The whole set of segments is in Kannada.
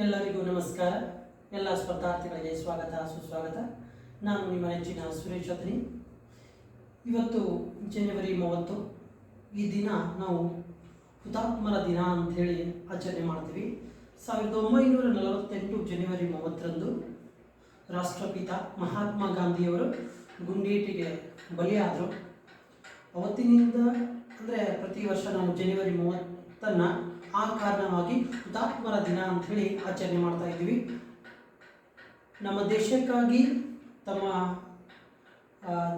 ಎಲ್ಲರಿಗೂ ನಮಸ್ಕಾರ. ಎಲ್ಲ ಸ್ಪರ್ಧಾರ್ಥಿಗಳಿಗೆ ಸ್ವಾಗತ, ಸುಸ್ವಾಗತ. ನಾನು ನಿಮ್ಮ ನೆಚ್ಚಿನ ಸುರೇಶ್ ಅತ್ರಿ ಇವತ್ತು ಜನವರಿ ಮೂವತ್ತು, ಈ ದಿನ ನಾವು ಹುತಾತ್ಮರ ದಿನ ಅಂಥೇಳಿ ಆಚರಣೆ ಮಾಡ್ತೀವಿ. ಸಾವಿರದ ಒಂಬೈನೂರ ನಲವತ್ತೆಂಟು ಜನವರಿ ಮೂವತ್ತರಂದು ರಾಷ್ಟ್ರಪಿತ ಮಹಾತ್ಮ ಗಾಂಧಿಯವರು ಗುಂಡೇಟಿಗೆ ಬಲಿಯಾದರು. ಅವತ್ತಿನಿಂದ ಅಂದರೆ ಪ್ರತಿ ವರ್ಷ ನಾವು ಜನವರಿ ಮೂವತ್ತನ್ನು ಆ ಕಾರಣವಾಗಿ ಹುತಾತ್ಮರ ದಿನ ಅಂತ ಹೇಳಿ ಆಚರಣೆ ಮಾಡ್ತಾ ಇದ್ದೀವಿ. ನಮ್ಮ ದೇಶಕ್ಕಾಗಿ ತಮ್ಮ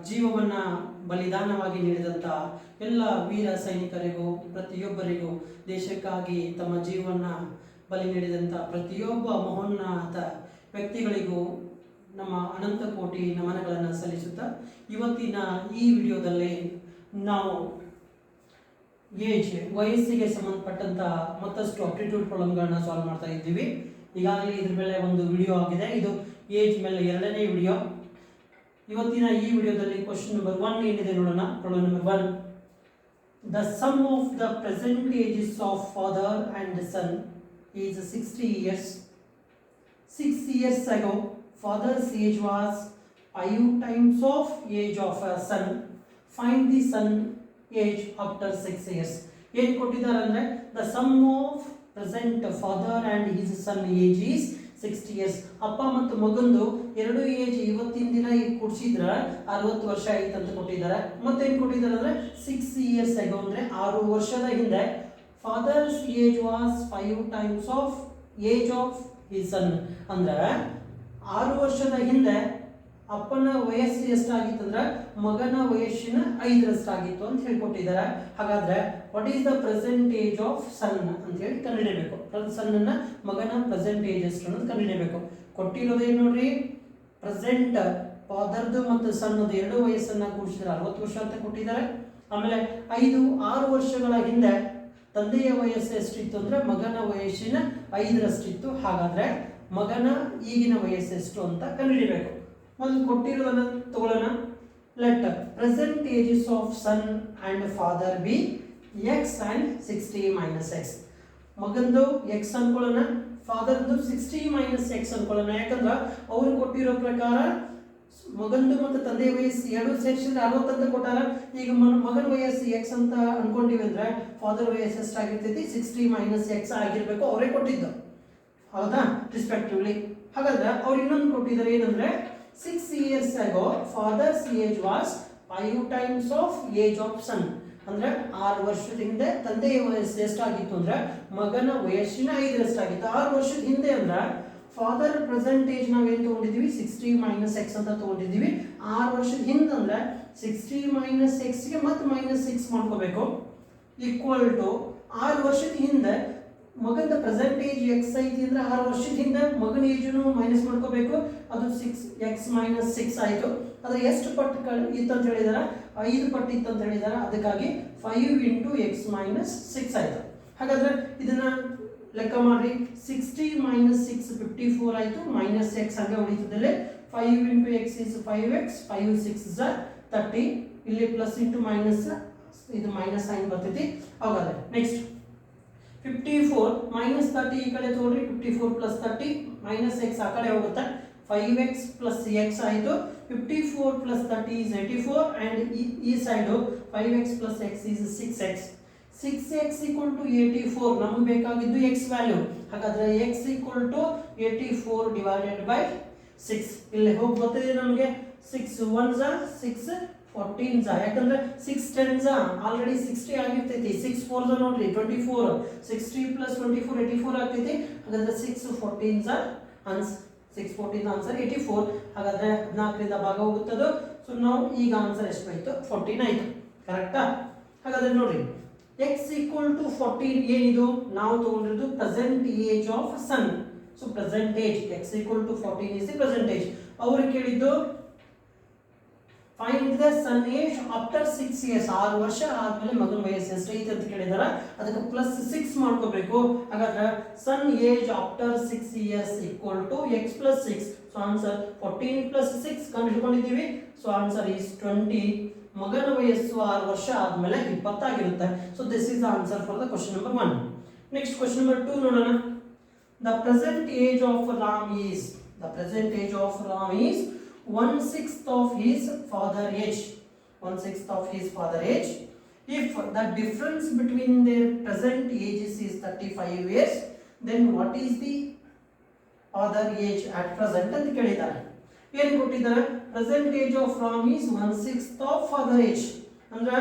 ಜೀವವನ್ನು ಬಲಿದಾನವಾಗಿ ನೀಡಿದಂಥ ಎಲ್ಲ ವೀರ ಸೈನಿಕರಿಗೂ, ಪ್ರತಿಯೊಬ್ಬರಿಗೂ ದೇಶಕ್ಕಾಗಿ ತಮ್ಮ ಜೀವವನ್ನು ಬಲಿ ನೀಡಿದಂಥ ಪ್ರತಿಯೊಬ್ಬ ಮಹೋನ್ನತ ವ್ಯಕ್ತಿಗಳಿಗೂ ನಮ್ಮ ಅನಂತ ಕೋಟಿ ನಮನಗಳನ್ನು ಸಲ್ಲಿಸುತ್ತಾ ಇವತ್ತಿನ ಈ ವಿಡಿಯೋದಲ್ಲಿ ನಾವು ಏಜ್ ವಯಸ್ಸಿಗೆ ಸಂಬಂಧಪಟ್ಟಂತಹ ಮತ್ತಷ್ಟು ಅಪ್ಟಿಟ್ಯೂಡ್ ಪ್ರಾಬ್ಲಮ್ಗಳನ್ನ ಸಾಲ್ವ್ ಮಾಡ್ತಾ ಇದ್ದೀವಿ. ಈಗಾಗಲೇ ಇದ್ರ ಮೇಲೆ ಒಂದು ವಿಡಿಯೋ ಆಗಿದೆ. ಇದು ಏಜ್ ಮೇಲೆ ಎರಡನೇ ವಿಡಿಯೋ ಇವತ್ತಿನ ಈ ವಿಡಿಯೋದಲ್ಲಿ ಕ್ವಶನ್ ನಂಬರ್ ಒನ್ ಏನಿದೆ ನೋಡೋಣ. Problem number one the sum of the present ages of father and son is sixty years six years ago father's age was five times of age of son find the son age after six years ಏನು ಕೊಟ್ಟಿದ್ದಾರೆ ಅಂದರೆ the sum of present father and is son age is sixty years ಅಪ್ಪ ಮತ್ತು ಮಗಂದು ಎರಡು ಏಜ್ ಇವತ್ತಿನ ದಿನ ಈಗ ಕೂಡಿಸಿದ್ರೆ ಅರವತ್ತು ವರ್ಷ ಆಯ್ತು ಅಂತ ಕೊಟ್ಟಿದ್ದಾರೆ. ಮತ್ತೇನು ಕೊಟ್ಟಿದ್ದಾರೆ ಅಂದರೆ ಸಿಕ್ಸ್ ಇಯರ್ಸ್ ಆಗೋ ಅಂದರೆ ಆರು ವರ್ಷದ ಹಿಂದೆ. Father's age was five times of age of his son ಅಂದ್ರೆ ಆರು ವರ್ಷದ ಹಿಂದೆ ಅಪ್ಪನ ವಯಸ್ಸು ಎಷ್ಟಾಗಿತ್ತಂದ್ರೆ ಮಗನ ವಯಸ್ಸಿನ ಐದರಷ್ಟಾಗಿತ್ತು ಅಂತ ಹೇಳ್ಕೊಟ್ಟಿದ್ದಾರೆ ಹಾಗಾದ್ರೆ what is the present age of son ಅಂತ ಹೇಳಿ ಕಂಡುಹಿಡಿಯಬೇಕು. ಸನ್ನ ಮಗನ ಪ್ರೆಸೆಂಟ್ ಏಜ್ ಎಷ್ಟು ಅನ್ನೋದು ಕಂಡುಹಿಡಿಯಬೇಕು. ಕೊಟ್ಟಿರೋದೇನು ನೋಡ್ರಿ? ಪ್ರೆಸೆಂಟ್ ಫಾದರ್ದು ಮತ್ತು ಸಣ್ಣದು ಎರಡು ವಯಸ್ಸನ್ನ ಕೂಡಿಸಿದ್ರೆ. ಅರವತ್ತು ವರ್ಷ ಅಂತ ಕೊಟ್ಟಿದ್ದಾರೆ ಆಮೇಲೆ ಐದು, ಆರು ವರ್ಷಗಳ ಹಿಂದೆ ತಂದೆಯ ವಯಸ್ಸು ಎಷ್ಟಿತ್ತು ಅಂದ್ರೆ ಮಗನ ವಯಸ್ಸಿನ ಐದರಷ್ಟಿತ್ತು. ಹಾಗಾದ್ರೆ ಮಗನ ಈಗಿನ ವಯಸ್ಸು ಎಷ್ಟು ಅಂತ ಕಂಡುಹಿಡಿಬೇಕು ಮೊದಲು ಕೊಟ್ಟಿರೋದನ್ನ ತಗೊಳ್ಳೋಣ let present ages of son and father be X and sixty minus X ಮಗಂದು ಎಕ್ಸ್ ಅನ್ಕೊಳ್ಳೋಣ ಫಾದರ್ದು ಸಿಕ್ಸ್ಟಿ ಮೈನಸ್ ಎಕ್ಸ್ ಅನ್ಕೊಳ್ಳೋಣ. ಯಾಕಂದ್ರೆ ಅವ್ರು ಕೊಟ್ಟಿರೋ ಪ್ರಕಾರ ಮಗಂದು ಮತ್ತು ತಂದೆ ವಯಸ್ಸು ಎರಡು ಸೆಕ್ಷನ್ ಅರವತ್ತಂತ ಕೊಟ್ಟಾರ. ಈಗ ಮಗನ ವಯಸ್ಸು ಎಕ್ಸ್ ಅಂತ ಅನ್ಕೊಂಡಿವಿ ಅಂದ್ರೆ ಫಾದರ್ ವಯಸ್ಸು ಎಷ್ಟಾಗಿರ್ತೈತಿ? ಸಿಕ್ಸ್ಟಿ ಮೈನಸ್ ಎಕ್ಸ್ ಆಗಿರ್ಬೇಕು, ಅವರೇ ಕೊಟ್ಟಿದ್ದು. ಹೌದಾ? ರಿಸ್ಪೆಕ್ಟಿವ್ಲಿ ಹಾಗಾದ್ರೆ ಅವ್ರು ಇನ್ನೊಂದು ಕೊಟ್ಟಿದ್ದಾರೆ ಏನಂದ್ರೆ six years ago father's age was five times of age of son ಅಂದ್ರೆ ಆರು ವರ್ಷದ ಹಿಂದೆ ತಂದೆಯ ವಯಸ್ಸು ಎಷ್ಟಾಗಿತ್ತು ಅಂದ್ರೆ ಮಗನ ವಯಸ್ಸಿನ ಐದರಷ್ಟಾಗಿತ್ತು ಆರು ವರ್ಷದ ಹಿಂದೆ ಅಂದ್ರೆ ಫಾದರ್ ಪ್ರೆಸೆಂಟೇಜ್ ನಾವೇನು ತಗೊಂಡಿದ್ದೀವಿ? ಸಿಕ್ಸ್ಟಿ ಮೈನಸ್ ಎಕ್ಸ್ ಅಂತ ತಗೊಂಡಿದ್ದೀವಿ. ಆರು ವರ್ಷದ ಹಿಂದೆ ಅಂದ್ರೆ ಸಿಕ್ಸ್ಟಿ ಮೈನಸ್ ಎಕ್ಸ್ಗೆ ಮತ್ತೆ ಮೈನಸ್ ಸಿಕ್ಸ್ ಮಾಡ್ಕೋಬೇಕು. ಈಕ್ವಲ್ ಟು ಆರು ವರ್ಷದ ಹಿಂದೆ ಮಗನ ಪ್ರೆಸೆಂಟ್ ಏಜ್ ಎಕ್ಸ್ ಐತಿ ಅಂದ್ರೆ ಆರು ವರ್ಷದಿಂದ ಮಗನ ಏಜನ್ನು ಮೈನಸ್ ಮಾಡ್ಕೋಬೇಕು. ಅದು ಸಿಕ್ಸ್ ಎಕ್ಸ್ ಮೈನಸ್ ಸಿಕ್ಸ್ ಆಯಿತು. ಆದರೆ ಎಷ್ಟು ಪಟ್ಟು ಇತ್ತು ಅಂತ ಹೇಳಿದಾರೆ? ಐದು ಪಟ್ಟು ಇತ್ತು ಅಂತ ಹೇಳಿದಾರೆ. ಅದಕ್ಕಾಗಿ five into X minus six ಆಯಿತು. ಹಾಗಾದ್ರೆ ಇದನ್ನ ಲೆಕ್ಕ ಮಾಡಿ sixty minus six fifty four ಆಯಿತು. ಮೈನಸ್ ಎಕ್ಸ್ ಹಾಗೆ ಉಳಿತದಲ್ಲಿ five into X is five X five six thirty ಇಲ್ಲಿ ಪ್ಲಸ್ ಇಂಟು ಮೈನಸ್ ಇದು ಮೈನಸ್ ಸೈನ್ ಬರ್ತೈತಿ. ಹಾಗಾದ್ರೆ next fifty four minus thirty ಈ ಕಡೆ ತೊಗೊಳ್ರಿ fifty four plus thirty minus X ಆ ಕಡೆ ಹೋಗುತ್ತೆ. ಫೈವ್ ಎಕ್ಸ್ ಪ್ಲಸ್ ಎಕ್ಸ್ ಆಯಿತು. Fifty four plus thirty is eighty four and ಈ side five X plus X is six X six X equal to eighty four ನಮ್ಗೆ ಬೇಕಾಗಿದ್ದು ಎಕ್ಸ್ ವ್ಯಾಲ್ಯೂ ಹಾಗಾದರೆ X equal to eighty four divided by six ಇಲ್ಲಿ ಹೋಗಿ ಬರ್ತಿದೆ ನಮಗೆ? ಸಿಕ್ಸ್ ಒನ್ ಝಾ ಸಿಕ್ಸ್ ಫೋರ್ಟೀನ್ ಝಾ ಯಾಕಂದ್ರೆ ಸಿಕ್ಸ್ ಟೆನ್ ಆಲ್ರೆಡಿ ಸಿಕ್ಸ್ಟಿ ಆಗಿರ್ತೈತಿ. ಸಿಕ್ಸ್ ಫೋರ್ ಝಾ ನೋಡ್ರಿ. Twenty four sixty plus twenty four eighty four ಆಗ್ತೈತಿ. ಹಾಗಾದ್ರೆ six fourteen ಅನ್ಸ್ six fourteen answer eighty four ಹಾಗಾದ್ರೆ ಹದಿನಾಲ್ಕರಿಂದ ಭಾಗ ಹೋಗುತ್ತದು ಸೊ ನಾವು ಈಗ ಆನ್ಸರ್ ಎಷ್ಟು ಫೋರ್ಟೀನ್ ಆಯಿತು. ಕರೆಕ್ಟಾ ಹಾಗಾದ್ರೆ ನೋಡ್ರಿ. ಎಕ್ಸ್ ಈಕ್ವಲ್ ಟು ಫೋರ್ಟೀನ್ ಏನಿದು? ನಾವು ತಗೊಂಡಿರೋದು present age of son so present age X equal to fourteen is the present age ಅವರು ಕೇಳಿದ್ದು find the son age after six years ಆರು ವರ್ಷ ಆದ್ಮೇಲೆ ಮಗನ ವಯಸ್ಸು ಎಷ್ಟೈತೆ ಅಂತ ಕೇಳಿದಾರ? ಅದಕ್ಕೆ ಪ್ಲಸ್ ಸಿಕ್ಸ್ ಮಾಡ್ಕೋಬೇಕು. ಹಾಗಾದ್ರೆ son age after six years equal to X plus six so answer fourteen plus six ಕಂಡುಹಿಡ್ಕೊಂಡಿದ್ದೀವಿ so answer is twenty ಮಗನ ವಯಸ್ಸು ಆರು ವರ್ಷ ಆದ್ಮೇಲೆ ಇಪ್ಪತ್ತಾಗಿರುತ್ತೆ. So this the answer for the question number one next question number two ನೋಡೋಣ. The present age of Ram is the present age of Ram Ram is one sixth of his father age. One sixth of his father age. If the difference between their present ages is 35 years, then what is the father age at present ಅಂತ ಕೇಳಿದ್ದಾರೆ ಏನು ಕೊಟ್ಟಿದ್ದಾರೆ present age of Ram is one sixth of father age ಅಂದ್ರೆ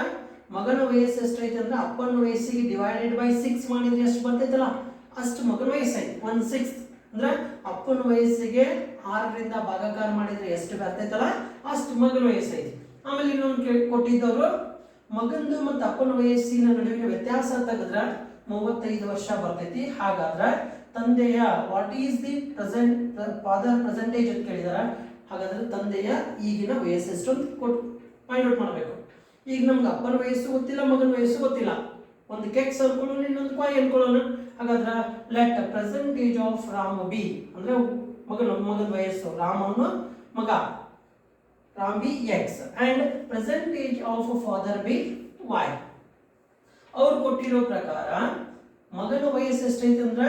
ಮಗನ ವಯಸ್ಸು ಎಷ್ಟೈತೆ ಅಂದ್ರೆ ಅಪ್ಪನ ವಯಸ್ಸಿಗೆ ಡಿವೈಡೆಡ್ ಬೈ ಸಿಕ್ಸ್ ಮಾಡಿದ್ರೆ ಎಷ್ಟು ಬರ್ತೈತಲ್ಲ ಅಷ್ಟು ಮಗನ ವಯಸ್ಸೈತೆ ಒನ್ ಸಿಕ್ಸ್ ಅಂದ್ರೆ ಅಪ್ಪನ ವಯಸ್ಸಿಗೆ ಆರರಿಂದ ಭಾಗಾಕಾರ ಮಾಡಿದ್ರೆ ಎಷ್ಟು ಬರ್ತೈತಲ್ಲ? ಅಷ್ಟು ಮಗನ ವಯಸ್ಸೈತಿ. ಆಮೇಲೆ ಇನ್ನೊಂದು ಕೇಳಿ, ಕೊಟ್ಟಿದ್ದವರು, ಮಗಂದು ಮತ್ತು ಅಪ್ಪನ ವಯಸ್ಸಿನ ನಡುವಿನ ವ್ಯತ್ಯಾಸ ತೆಗೆದ್ರೆ ಮೂವತ್ತೈದು ವರ್ಷ ಬರ್ತೈತಿ. ಹಾಗಾದ್ರೆ ತಂದೆಯ what is the present father present age ಅಂತ ಕೇಳಿದಾರೆ. ಹಾಗಾದ್ರೆ ತಂದೆಯ ಈಗಿನ ವಯಸ್ಸು ಎಷ್ಟು ಅಂತ ಕೊಟ್ಟು ಫೈಂಡ್ ಔಟ್ ಮಾಡಬೇಕು. ಈಗ ನಮ್ಗೆ ಅಪ್ಪನ ವಯಸ್ಸು ಗೊತ್ತಿಲ್ಲ, ಮಗನ ವಯಸ್ಸು ಗೊತ್ತಿಲ್ಲ. ಒಂದು ಕೆಕ್ಸ್ ಅನ್ಕೊಳ್ಳೋಣ ಇನ್ನೊಂದು ಕಾಯಿ ಅನ್ಕೊಳ್ಳೋಣ ಹಾಗಾದ್ರೆ let present age of Rama be ಅಂದ್ರೆ ಮಗನ ಮಗನ ವಯಸ್ಸು ರಾಮನ ಮಗ Ram be X and present age of father be Y ಅವ್ರು ಕೊಟ್ಟಿರೋ ಪ್ರಕಾರ ಮಗನ ವಯಸ್ಸು ಎಷ್ಟೈತೆ ಅಂದ್ರೆ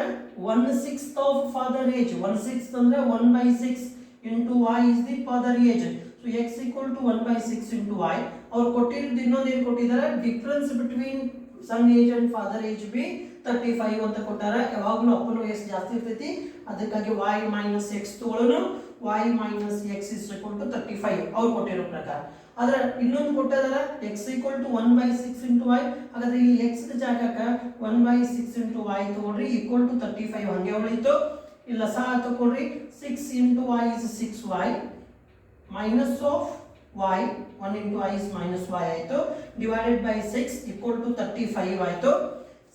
one sixth of father age one six ಅಂದ್ರೆ one by six into Y is the father age so X equal to one by six into Y ಅವ್ರು ಕೊಟ್ಟಿರೋದು ಇನ್ನೊಂದು ಏನು ಕೊಟ್ಟಿದ್ದಾರೆ difference between son age and father age be thirty five ಅಂತ ಕೊಟ್ಟಾರ, ಯಾವಾಗಲೂ ಅಪ್ಪನ ವಯಸ್ಸು ಜಾಸ್ತಿ ಇರ್ತೈತಿ. ಅದಕ್ಕಾಗಿ Y minus X ತಗೊಳ್ಳೋನು. Y minus X is equal to thirty five ಅವ್ರು ಕೊಟ್ಟಿರೋ ಪ್ರಕಾರ. ಆದ್ರೆ ಇನ್ನೊಂದು ಕೊಟ್ಟದಾರ X equal to one by six into Y ಹಾಗಾದ್ರೆ ಈ ಎಕ್ಸ್ ಜಾಗಕ್ಕೆ one by six into Y ತೊಗೊಳ್ರಿ ಈಕ್ವಲ್ ಟು ತರ್ಟಿ ಫೈವ್ ಹಂಗೆ ಉಳಿತು ಇಲ್ಲ ಸಹ ತಗೊಳ್ರಿ six into Y is six Y minus of Y one into Y is minus Y ಆಯಿತು. Divided by six equal to thirty five ಆಯಿತು.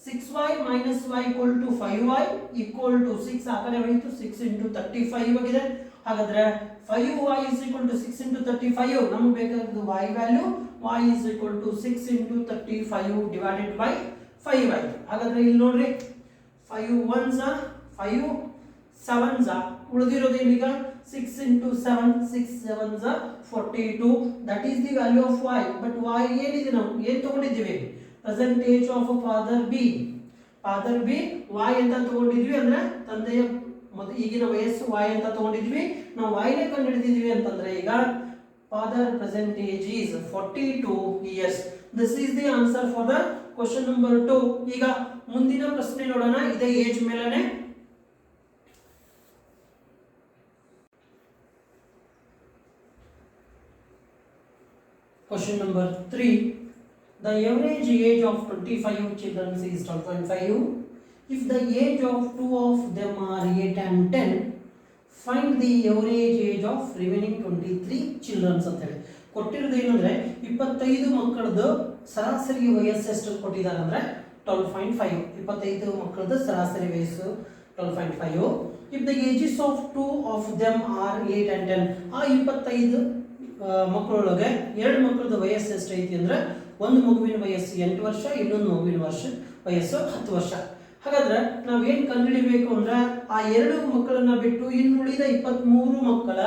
Six Y minus Y equal to five Y equal to six ಆ ಕಡೆ ಉಳಿತು ಸಿಕ್ಸ್ ಇಂಟು ತರ್ಟಿ ಫೈವ್ ಆಗಿದೆ ಹಾಗಾದ್ರೆ five Y is equal to six into thirty five ನಮ್ಗೆ ಬೇಕಾಗಿದ್ದು Y value Y is equal to six into thirty five divided by five ಆಯಿತು ಹಾಗಾದ್ರೆ ಇಲ್ಲಿ ನೋಡ್ರಿ ಫೈವ್ ಒನ್ ಝಾ ಫೈವ್ ಸೆವೆನ್ ಝಾ ಉಳಿದಿರೋದು ಏನೀಗ six into seven six seven that forty two that is the value of Y but Y ಏನಿದೆ ನಾವು? ಏನು ತಗೊಂಡಿದ್ದೀವಿ? Present age of father be father be Y ಅಂತ ತಗೊಂಡಿದ್ವಿ ಅಂದ್ರೆ ತಂದೆಯ ಮೊದಲು ಈಗಿನ ವಯಸ್ಸು ವೈ ಅಂತ ತಗೊಂಡಿದ್ವಿ. ನಾವು ವೈನೇ ಕಂಡು ಹಿಡಿದಿದ್ವಿ ಅಂತಂದ್ರೆ ಈಗ father present age is forty two years this is the answer for the question number two ಈಗ ಮುಂದಿನ ಪ್ರಶ್ನೆ ನೋಡೋಣ. ಇದೇ ಏಜ್ ಮೇಲೆನೆ. Question number 3. The average age of 25 children is 12.5. If the age of two of them are 8 and 10, find the average age of remaining 23 children ಅಂತ ಹೇಳಿ. ಕೊಟ್ಟಿರೋದು ಏನಂದ್ರೆ ಇಪ್ಪತ್ತೈದು ಮಕ್ಕಳದ್ದು ಸರಾಸರಿ ವಯಸ್ಸು ಎಷ್ಟು ಕೊಟ್ಟಿದ್ದಾರೆ ಅಂದ್ರೆ ಟ್ವೆಲ್ ಪಾಯಿಂಟ್ ಫೈವ್ ಇಪ್ಪತ್ತೈದು ಮಕ್ಕಳದ್ದು ಸರಾಸರಿ ವಯಸ್ಸು twelve point five if the ages of two of them are eight and ten ಆ ಇಪ್ಪತ್ತೈದು ಮಕ್ಕಳೊಳಗೆ ಎರಡು ಮಕ್ಕಳದ ವಯಸ್ಸು ಎಷ್ಟೈತಿ ಅಂದ್ರೆ ಒಂದು ಮಗುವಿನ ವಯಸ್ಸು ಎಂಟು ವರ್ಷ, ಇನ್ನೊಂದು ಮಗುವಿನ ವರ್ಷ, ವಯಸ್ಸು ಹತ್ತು ವರ್ಷ. ಹಾಗಾದ್ರೆ ನಾವು ಏನು ಕಂಡುಹಿಡಿಯಬೇಕು ಅಂದ್ರೆ ಆ ಎರಡು ಮಕ್ಕಳನ್ನ ಬಿಟ್ಟು ಇನ್ನುಳಿದ ಇಪ್ಪತ್ತ್ಮೂರು ಮಕ್ಕಳ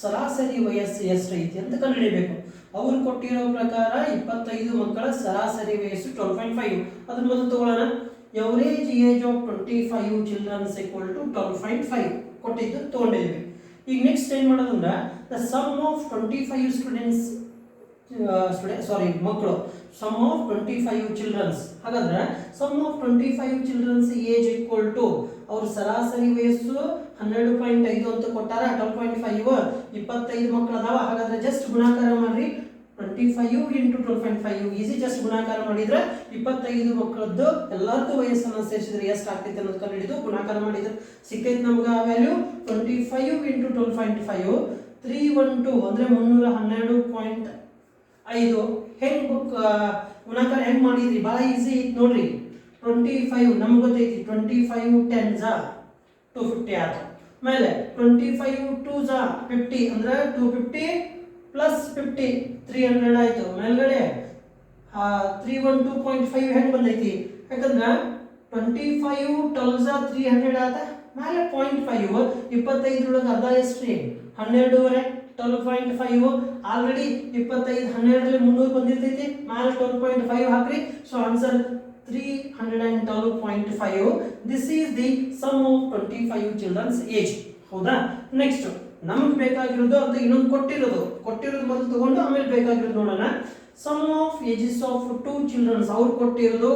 ಸರಾಸರಿ ವಯಸ್ಸು ಎಷ್ಟೈತಿ ಅಂತ ಕಂಡುಹಿಡಿಯಬೇಕು ಅವ್ರು ಕೊಟ್ಟಿರೋ ಪ್ರಕಾರ ಇಪ್ಪತ್ತೈದು ಮಕ್ಕಳ ಸರಾಸರಿ ವಯಸ್ಸು ಟ್ವೆಲ್ ಪಾಯಿಂಟ್ ಫೈವ್ ಅದ್ರ ಮೊದಲು ತಗೊಳ್ಳೋಣ. Average age of twenty five childrens equal to twelve point five ಕೊಟ್ಟಿದ್ದು ತಗೊಂಡಿದ್ವಿ ಈಗ ನೆಕ್ಸ್ಟ್ ಏನು ಮಾಡೋದಂದ್ರೆ the sum of twenty five students student sorry ಮಕ್ಕಳು sum of twenty five childrens ಹಾಗಾದ್ರೆ sum of twenty five childrens age equal to ಅವ್ರ ಸರಾಸರಿ ವಯಸ್ಸು ಹನ್ನೆರಡು ಪಾಯಿಂಟ್ ಐದು ಅಂತ ಕೊಟ್ಟಾರ ಟ್ವೆಲ್ ಪಾಯಿಂಟ್ ಫೈವ್ ಇಪ್ಪತ್ತೈದು ಮಕ್ಕಳು ಅದಾವ. ಹಾಗಾದ್ರೆ ಜಸ್ಟ್ ಗುಣಾಕಾರ ಮಾಡ್ರಿ. Twenty five into twelve point five easy just ಗುಣಾಕಾರ ಮಾಡಿದ್ರೆ ಇಪ್ಪತ್ತೈದು ಮಕ್ಕಳದ್ದು ಎಲ್ಲರದ್ದು ವಯಸ್ಸನ್ನು ಸೇರಿಸಿದ್ರೆ ಎಷ್ಟು ಆಗ್ತೈತೆ ಅನ್ನೋದು ಕಂಡುಹಿಡಿದು ಗುಣಾಕಾರ ಮಾಡಿದ್ರೆ ಸಿಕ್ಕೈತೆ ನಮ್ಗೆ ಆ value twenty five into twelve point five three one two ಅಂದರೆ ಮುನ್ನೂರ ಹನ್ನೆರಡು ಪಾಯಿಂಟ್ ಐದು ಹೆಂಗೆ ಬುಕ್ ಗುಣಾಕಾರ ಹೆಂಗೆ ಮಾಡಿದ್ರಿ? ಭಾಳ ಈಸಿ ಇತ್ತು ನೋಡ್ರಿ. ಟ್ವೆಂಟಿ ಫೈವ್ ನಮ್ಗೆ ಗೊತ್ತೈತಿ ಟ್ವೆಂಟಿ ಫೈವ್ ಟೆನ್ ಝಾ ಟು ಫಿಫ್ಟಿ ಆಯ್ತು ಆಮೇಲೆ ಟ್ವೆಂಟಿ ಫೈವ್ ಟೂ ಝಾ ಫಿಫ್ಟಿ ಅಂದ್ರೆ two fifty plus fifty three hundred ಆಯಿತು. ಮೇಲ್ಗಡೆ three one two point five ಹೆಂಗೆ ಬಂದೈತಿ? ಯಾಕಂದ್ರೆ ಟ್ವೆಂಟಿ ಫೈವ್ ಟ್ವೆಲ್ ಝಾ ತ್ರೀ ಹಂಡ್ರೆಡ್ ಆತ ಮೇಲೆ ಪಾಯಿಂಟ್ ಫೈವ್ ಇಪ್ಪತ್ತೈದರೊಳಗೆ ಅರ್ಧ ಎಷ್ಟು ರೀ ಹನ್ನೆರಡೂವರೆ ಟ್ವೆಲ್ ಪಾಯಿಂಟ್ ಫೈವ್ ಆಲ್ರೆಡಿ ಇಪ್ಪತ್ತೈದು, ಹನ್ನೆರಡರಲ್ಲಿ ಮುನ್ನೂರು ಬಂದಿರ್ತೈತಿ. ಮ್ಯಾಲ ಟ್ವೆಲ್ ಪಾಯಿಂಟ್ ಫೈವ್ ಹಾಕ್ರಿ. So answer three hundred and twelve point five this is the sum of twenty five children's age ಹೌದಾ? ನೆಕ್ಸ್ಟ್ ನಮಗೆ ಬೇಕಾಗಿರೋದು ಅಂತ ಇನ್ನೊಂದು ಕೊಟ್ಟಿರೋದು. ಕೊಟ್ಟಿರೋದು ಮೊದಲು ತಗೊಂಡು ಆಮೇಲೆ ಬೇಕಾಗಿರೋದು ನೋಡೋಣ. Sum of ages of two childrens ಅವ್ರು ಕೊಟ್ಟಿರೋದು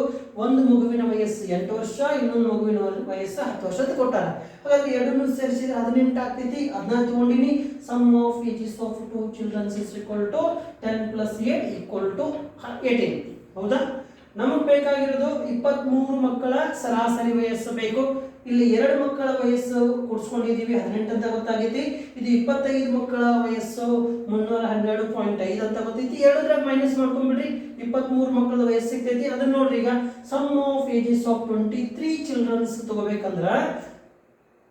ಒಂದು ಮಗುವಿನ ವಯಸ್ಸು ಎಂಟು ವರ್ಷ, ಇನ್ನೊಂದು ಮಗುವಿನ ವಯಸ್ಸು ಹತ್ತು ವರ್ಷ ಅಂತ ಕೊಟ್ಟಾರ. ಹಾಗಾಗಿ ಎರಡನ್ನು ಸೇರಿಸಿದ್ರೆ ಹದಿನೆಂಟು ಆಗ್ತೈತಿ ಅದನ್ನ ತಗೊಂಡಿನಿ. Sum of ages of two childrens is equal to ten plus eight equal to eighteen ಹೌದಾ? ನಮಗೆ ಬೇಕಾಗಿರೋದು ಇಪ್ಪತ್ತ್ಮೂರು ಮಕ್ಕಳ ಸರಾಸರಿ ವಯಸ್ಸು ಬೇಕು. ಇಲ್ಲಿ ಎರಡು ಮಕ್ಕಳ ವಯಸ್ಸು ಕೂಡಿಸ್ಕೊಂಡಿದ್ದೀವಿ, ಹದಿನೆಂಟು ಅಂತ ಗೊತ್ತಾಗೈತಿ. ಇದು ಇಪ್ಪತ್ತೈದು ಮಕ್ಕಳ ವಯಸ್ಸು, ಮುನ್ನೂರ ಹನ್ನೆರಡು ಪಾಯಿಂಟ್ ಐದು ಅಂತ ಗೊತ್ತೈತಿ. ಎರಡರಾಗ ಮೈನಸ್ ಮಾಡ್ಕೊಂಡ್ಬಿಡ್ರಿ ಇಪ್ಪತ್ತ್ಮೂರು ಮಕ್ಕಳ ವಯಸ್ಸು ಸಿಗ್ತೈತಿ. ಅದನ್ನ ನೋಡ್ರಿ ಈಗ sum of ages of twenty three childrens ತಗೋಬೇಕಂದ್ರ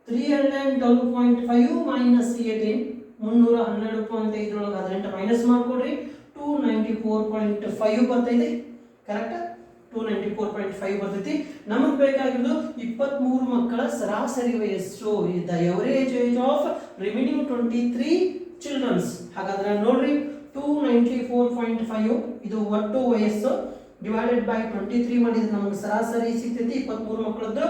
three hundred twelve point five minus eighteen ಮುನ್ನೂರ ಹನ್ನೆರಡು ಪಾಯಿಂಟ್ ಐದರೊಳಗೆ ಹದಿನೆಂಟು minus ಮಾಡ್ಕೊಡ್ರಿ. Two ninety four point five ಬರ್ತೈತಿ ಕರೆಕ್ಟಾ two ninety four point five ಬರ್ತೈತಿ. ನಮಗೆ ಬೇಕಾಗಿರೋದು ಇಪ್ಪತ್ತ್ಮೂರು ಮಕ್ಕಳ ಸರಾಸರಿ ವಯಸ್ಸು the average age of remaining twenty three childrens. ಹಾಗಾದ್ರೆ ನೋಡ್ರಿ, two ninety four point five, ಇದು ಒಟ್ಟು ವಯಸ್ಸು. ಡಿವೈಡೆಡ್ ಬೈ ಟ್ವೆಂಟಿ ತ್ರೀ ಮಾಡಿದ್ರೆ ನಮ್ಗೆ ಸರಾಸರಿ ಸಿಗ್ತೈತಿ ಇಪ್ಪತ್ತ್ಮೂರು ಮಕ್ಕಳದ್ದು.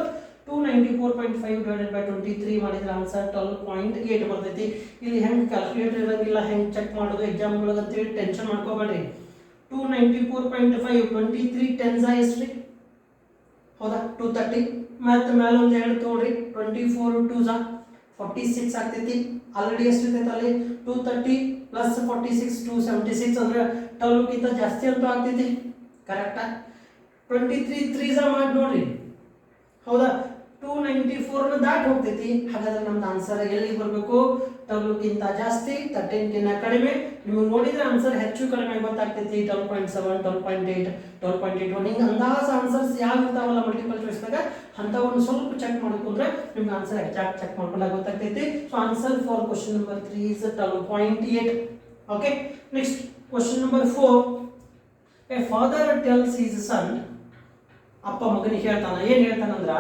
Two ninety four point five divided by twenty three ಮಾಡಿದ್ರೆ ಆನ್ಸರ್ ಟ್ವೆಲ್ ಪಾಯಿಂಟ್ ಏಟ್ ಬರ್ತೈತಿ. ಇಲ್ಲಿ ಹೆಂಗೆ ಕ್ಯಾಲ್ಕುಲೇಟರ್ ಇರೋಂಗಿಲ್ಲ, ಹೆಂಗೆ ಚೆಕ್ ಮಾಡೋದು ಎಕ್ಸಾಮ್ ಒಳಗೆ ಅಂತೇಳಿ tension ಮಾಡ್ಕೋಬೇಡ್ರಿ. Two ninety four point five twenty three ಟೆನ್ಸಾ ಎಷ್ಟು ರೀ ಹೌದಾ? ಟೂ ತರ್ಟಿ ಮತ್ತು ಮೇಲೆ ಒಂದು ಎರಡು ತೊಗೊಳ್ರಿ ಟ್ವೆಂಟಿ ಫೋರ್ ಟೂ ಝಾ ಫಾರ್ಟಿ ಸಿಕ್ಸ್ ಆಗ್ತೈತಿ. ಆಲ್ರೆಡಿ ಎಷ್ಟು ಇರ್ತೈತೆ ಅಲ್ಲಿ. Two thirty plus forty six two seventy six ಅಂದರೆ ಟ್ವೆಲ್ವ್ಗಿಂತ ಜಾಸ್ತಿ ಅಂತೂ ಆಗ್ತೈತಿ. ಕರೆಕ್ಟಾ ಟ್ವೆಂಟಿ ತ್ರೀ ತ್ರೀ ಝಾ ಮಾಡಿ ನೋಡ್ರಿ. ಹೌದಾ? ಟೂ ನೈಂಟಿ ಫೋರ್ನ ದಾಟಿ ಹೋಗ್ತೈತಿ. ಹಾಗಾದ್ರೆ ನಮ್ದು ಆನ್ಸರ್ ಎಲ್ಲಿಗೆ ಬರಬೇಕು? ಟ್ವೆಲ್ವ್ಗಿಂತ ಜಾಸ್ತಿ ತರ್ಟೀನ್ಗಿಂತ ಕಡಿಮೆ. ನಿಮಗೆ ನೋಡಿದ್ರೆ ಆನ್ಸರ್ ಹೆಚ್ಚು ಕಡಿಮೆ ಗೊತ್ತಾಗ್ತೈತಿ. Twelve point seven twelve point eight twelve point eight one ಹಿಂಗೆ ಅಂದಾಜು ಆನ್ಸರ್ಸ್ ಯಾವ ಇರ್ತಾವಲ್ಲ ಮಲ್ಟಿಪಲ್ ಚಾಯ್ಸ್ದಾಗ ಅಂಥವನ್ನು ಸ್ವಲ್ಪ ಚೆಕ್ ಮಾಡ್ಕೊಂಡ್ರೆ ನಿಮ್ಗೆ ಆನ್ಸರ್ ಎಕ್ಸಾಕ್ಟ್ ಚೆಕ್ ಮಾಡ್ಕೊಂಡಾಗ ಗೊತ್ತಾಗ್ತೈತಿ. So answer for question number three is twelve point eight okay next question number four a father tells his son ಅಪ್ಪ ಮಗನಿಗೆ ಹೇಳ್ತಾನೆ. ಏನು ಹೇಳ್ತಾನಂದ್ರ